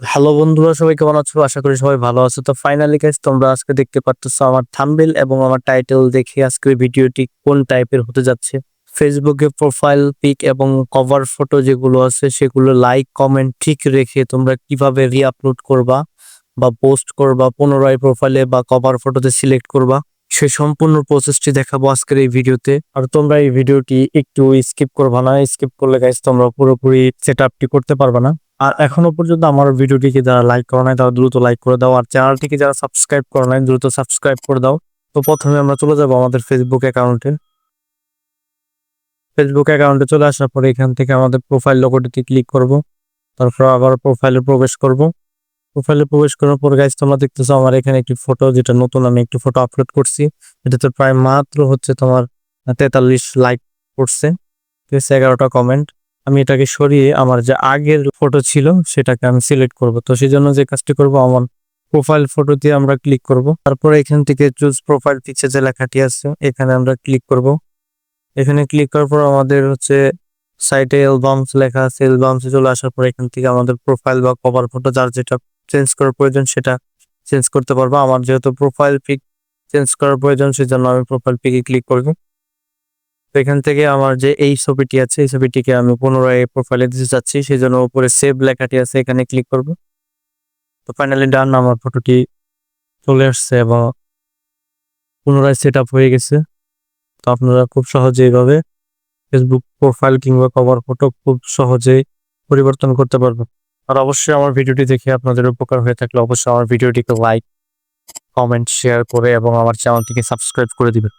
Hello বন্ধুরা, সবাই কেমন আছো? আশা করি সবাই ভালো আছো। তো ফাইনালি গাইস তোমরা আজকে দেখতে পারতেছো আমার থাম্বনেল এবং আমার টাইটেল দেখে আজকের ভিডিওটি কোন টাইপের হতে যাচ্ছে। ফেসবুকে প্রোফাইল পিক এবং কভার ফটো যেগুলো আছে, সেগুলো লাইক কমেন্ট ঠিক রেখে তোমরা কীভাবে রিআপলোড করবা বা পোস্ট করবা, পুনরায় প্রোফাইলে বা কভার ফটোতে সিলেক্ট করবা, সে সম্পূর্ণ প্রসেসটি দেখাবো আজকের এই ভিডিওতে। আর তোমরা এই ভিডিওটি একটু স্কিপ করবা না স্কিপ করলে গাইস তোমরা পুরোপুরি সেট আপটি করতে পারবা না। আর এখনও পর্যন্ত আমার ভিডিওটিকে যারা লাইক করো নাই, তারা দ্রুত লাইক করে দাও। আর চ্যানেলটিকে যারা সাবস্ক্রাইব করো নাই, দ্রুত সাবস্ক্রাইব করে দাও। তো প্রথমে আমরা চলে যাব আমাদের ফেসবুক অ্যাকাউন্টে ফেসবুক অ্যাকাউন্টে চলে আসার পরে এখান থেকে আমাদের প্রোফাইল লোগোটিতে ক্লিক করব। তারপর আবার প্রোফাইলে প্রবেশ করব। প্রোফাইলে প্রবেশ করার পর গাইজ তোমরা দেখতেছো আমার এখানে একটি ফটো যেটা নতুন, আমি একটি ফটো আপলোড করছি। এটাতে প্রায় মাত্র হচ্ছে তোমার তেতাল্লিশ লাইক করছে ঠিক আছে, এগারোটা কমেন্ট আমি এটাকে সরিয়ে আমার যে আগের ফটো ছিল সেটাকে আমি সিলেক্ট করব। তো সেই জন্য যে কাজটি করব, আমার প্রোফাইল ফটো দিয়ে আমরা ক্লিক করব। তারপরে এখান থেকে চুজ প্রোফাইল পিকচার যে লেখাটি আছে, এখানে আমরা ক্লিক করব। এখানে ক্লিক করার পর আমাদের হচ্ছে সাইটে অ্যালবামস লেখা আছে। অ্যালবামসে চলে আসার পর এখান থেকে আমাদের প্রোফাইল বা কভার ফটো যার যেটা চেঞ্জ করার প্রয়োজন সেটা চেঞ্জ করতে পারব। আমার যেহেতু প্রোফাইল পিক চেঞ্জ করার প্রয়োজন, সেজন্য আমি প্রোফাইল পিকে ক্লিক করব। এখান থেকে আমার যে এই ছবিটি আছে, এই ছবিটিকে আমি পুনরায় প্রোফাইলে দিতে চাচ্ছি সেই জন্য উপরে সেভ লেখাটি আছে, এখানে ক্লিক করব। তো ফাইনালি ডান আমার ফটোটি চলে আসছে এবং পুনরায় সেট হয়ে গেছে। তো আপনারা খুব সহজে এইভাবে ফেসবুক প্রোফাইল কিংবা কভার ফটো খুব সহজেই পরিবর্তন করতে পারবেন। আর অবশ্যই আমার ভিডিওটি দেখে আপনাদের উপকার হয়ে থাকলে অবশ্যই আমার ভিডিওটিকে লাইক কমেন্ট শেয়ার করে এবং আমার চ্যানেলটিকে সাবস্ক্রাইব করে দিবেন।